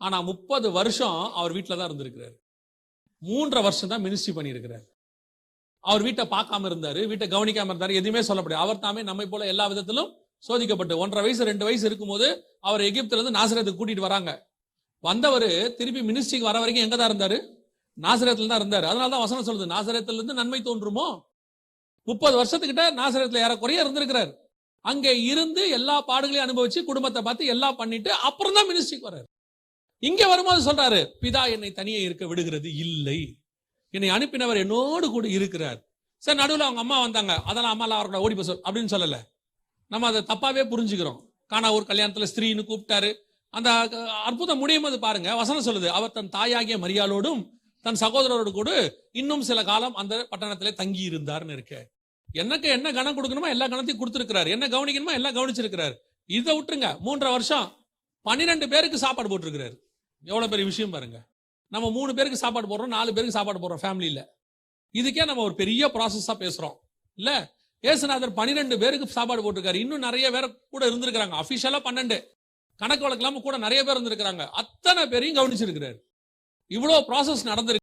ஆனா முப்பது வருஷம் அவர் வீட்டில் தான் இருந்திருக்கிறார். மூன்றரை வருஷம் தான் மினிஸ்ட்ரி பண்ணியிருக்கிறார். அவர் வீட்டை பார்க்காம இருந்தாரு வீட்டை கவனிக்காம இருந்தாரு எதுவுமே சொல்ல முடியாது. அவர் தாமே நம்மை போல எல்லா விதத்திலும் சோதிக்கப்பட்டு ஒன்றரை வயசு ரெண்டு வயசு இருக்கும்போது அவர் எகிப்துல இருந்து நாசரத்துக்கு கூட்டிட்டு வராங்க. வந்தவர் திருப்பி மினிஸ்ட்ரிக்கு வர வரைக்கும் எங்க தான் இருந்தாரு? நாசரத்தில் தான் இருந்தாரு. அதனால தான் வசனம் சொல்லுது நாசரத்துல இருந்து நன்மை தோன்றுமோ? முப்பது வருஷத்துக்கிட்ட நாசரத்தில் ஏறக்குறைய இருந்திருக்கிறார். அங்கே இருந்து எல்லா பாடுகளையும் அனுபவிச்சு குடும்பத்தை பார்த்து எல்லாம் பண்ணிட்டு அப்புறம் தான் மினிஸ்ட்ரிக்கு வர்றாரு. இங்க வரும்போது சொல்றாரு பிதா என்னை தனியே இருக்க விடுகிறது இல்லை. என்னை அனுப்பினவர் என்னோடு கூட இருக்கிறார். சரி நடுவில் அவங்க அம்மா வந்தாங்க. அதெல்லாம் அம்மா அவர்களை ஓடி போய் அப்படின்னு சொல்லல. நம்ம அதை தப்பாவே புரிஞ்சுக்கிறோம். காணா ஒரு கல்யாணத்துல ஸ்திரீன்னு கூப்பிட்டாரு. அந்த அற்புதம் முடியும் அது பாருங்க வசனம் சொல்லுது அவர் தன் தாயாகிய மரியாளோடும் தன் சகோதரரோடு கூட இன்னும் சில காலம் அந்த பட்டணத்துல தங்கி இருந்தார்னு இருக்க. எனக்கு என்ன கணம் கொடுக்கணுமோ எல்லா கணத்தையும் கொடுத்துருக்கிறார். என்ன கவனிக்கணுமோ எல்லாம் கவனிச்சிருக்கிறார். இதை விட்டுருங்க மூன்றரை வருஷம் பன்னிரெண்டு பேருக்கு சாப்பாடு போட்டிருக்கிறாரு. எவ்வளவு பெரிய விஷயம் பாருங்க. நம்ம மூணு பேருக்கு சாப்பாடு போடுறோம் நாலு பேருக்கு சாப்பாடு போடுறோம் ஃபேமிலியில் இதுக்கே நம்ம ஒரு பெரிய ப்ராசஸாக பேசுறோம். இல்ல? ஏசுநாதர் பன்னிரெண்டு பேருக்கு சாப்பாடு போட்டிருக்காரு. இன்னும் நிறைய பேர் கூட இருந்திருக்கிறாங்க. அபிஷியலா பன்னெண்டு. கணக்கு வழக்கு இல்லாமல் கூட நிறைய பேர் இருந்திருக்கிறாங்க. அத்தனை பேரையும் கவனிச்சிருக்கிறாரு. இவ்வளோ ப்ராசஸ் நடந்திருக்கு.